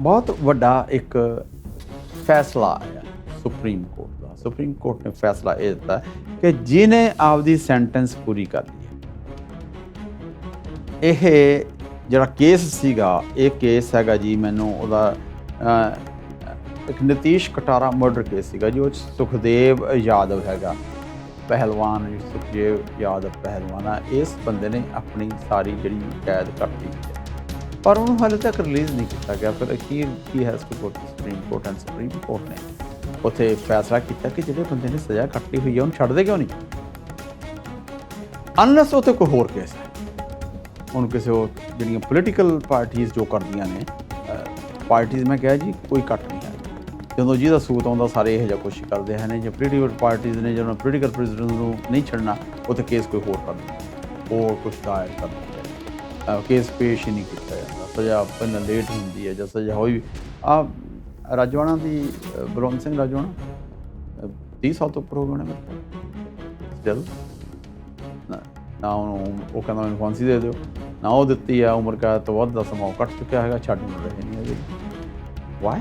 ਬਹੁਤ ਵੱਡਾ ਇੱਕ ਫੈਸਲਾ ਆਇਆ ਸੁਪਰੀਮ ਕੋਰਟ ਦਾ। ਸੁਪਰੀਮ ਕੋਰਟ ਨੇ ਫੈਸਲਾ ਇਹ ਦਿੱਤਾ ਕਿ ਜਿਹਨੇ ਆਪਦੀ ਸੈਂਟੈਂਸ ਪੂਰੀ ਕਰ ਲਈ ਹੈ। ਇਹ ਜਿਹੜਾ ਕੇਸ ਸੀਗਾ, ਇਹ ਕੇਸ ਹੈਗਾ ਜੀ ਮੈਨੂੰ ਉਹਦਾ ਇੱਕ ਨਤੀਸ਼ ਕਟਾਰਾ ਮਰਡਰ ਕੇਸ ਸੀਗਾ ਜੀ, ਉਹ 'ਚ ਸੁਖਦੇਵ ਯਾਦਵ ਹੈਗਾ। ਪਹਿਲਵਾਨ ਸੁਖਦੇਵ ਯਾਦਵ ਪਹਿਲਵਾਨ ਆ। ਇਸ ਬੰਦੇ ਨੇ ਆਪਣੀ ਸਾਰੀ ਜਿਹੜੀ ਕੈਦ ਕੱਟ ਪਰ ਉਹਨੂੰ ਹਾਲੇ ਤੱਕ ਰਿਲੀਜ਼ ਨਹੀਂ ਕੀਤਾ ਗਿਆ। ਫਿਰ ਅਖੀਰ ਕੀ ਹੈ supreme supreme court and supreme court ਨੇ ਉੱਥੇ ਫੈਸਲਾ ਕੀਤਾ ਕਿ ਜਿਹੜੇ ਬੰਦੇ ਨੇ ਸਜ਼ਾ ਕੱਟੀ ਹੋਈ ਹੈ, ਉਹਨੂੰ ਛੱਡਦੇ ਕਿਉਂ ਨਹੀਂ? ਅਨਲੈਸ ਉੱਥੇ ਕੋਈ ਹੋਰ ਕੇਸ ਹੈ। ਉਹਨੂੰ ਕਿਸੇ ਹੋਰ ਜਿਹੜੀਆਂ ਪੋਲੀਟੀਕਲ ਪਾਰਟੀਆਂ ਜੋ ਕਰਦੀਆਂ ਨੇ ਪਾਰਟੀਆਂ ਮੈਂ ਕਿਹਾ ਜੀ, ਕੋਈ ਕੱਟ ਨਹੀਂ ਹੈ। ਜਦੋਂ ਜਿਹਦਾ ਸੂਤ ਆਉਂਦਾ, ਸਾਰੇ ਇਹੋ ਜਿਹਾ ਕੁਛ ਕਰਦੇ ਹਨ ਜੇ ਪੋਲੀਟੀਕਲ ਪਾਰਟੀਆਂ ਨੇ ਜਦੋਂ ਪੋਲੀਟੀਕਲ ਪ੍ਰਿਜ਼ਨਰ ਨੂੰ ਨਹੀਂ ਛੱਡਣਾ, ਉੱਥੇ ਕੇਸ ਕੋਈ ਹੋਰ ਕਰਦਾ। ਹੋਰ ਕੁਛ ਦਾਇਰ ਕਰਦਾ। ਕੇਸ ਪੇਸ਼ ਹੀ ਨਹੀਂ ਕੀਤਾ ਜਾਂਦਾ। ਸਜ਼ਾ ਪਹਿਲਾਂ ਲੇਟ ਹੁੰਦੀ ਹੈ ਜਾਂ ਸਜ਼ਾ ਹੋਈ। ਆ ਰਾਜਵਾਣਾ ਦੀ ਬਲਵੰਤ ਸਿੰਘ ਰਾਜਵਾਣਾ ਅ, 30 ਸਾਲ ਤੋਂ ਉੱਪਰ ਹੋ ਗਏ ਹੋਣੇ ਮੇਰੇ ਖਿਆਲ। ਨਾ ਉਹਨੂੰ ਉਹ ਕਹਿੰਦਾ ਮੈਨੂੰ ਫਾਂਸੀ ਦੇ ਦਿਓ। ਨਾ ਉਹ ਦਿੱਤੀ ਆ ਉਮਰ ਕੈਦ ਤੋਂ ਵੱਧ ਦਾ ਸਮਾਂ ਉਹ ਕੱਟ ਚੁੱਕਿਆ ਹੈਗਾ ਛੱਡ ਨਹੀਂ ਰਹੇ ਨਹੀਂ ਹੈਗੇ ਵਾਈ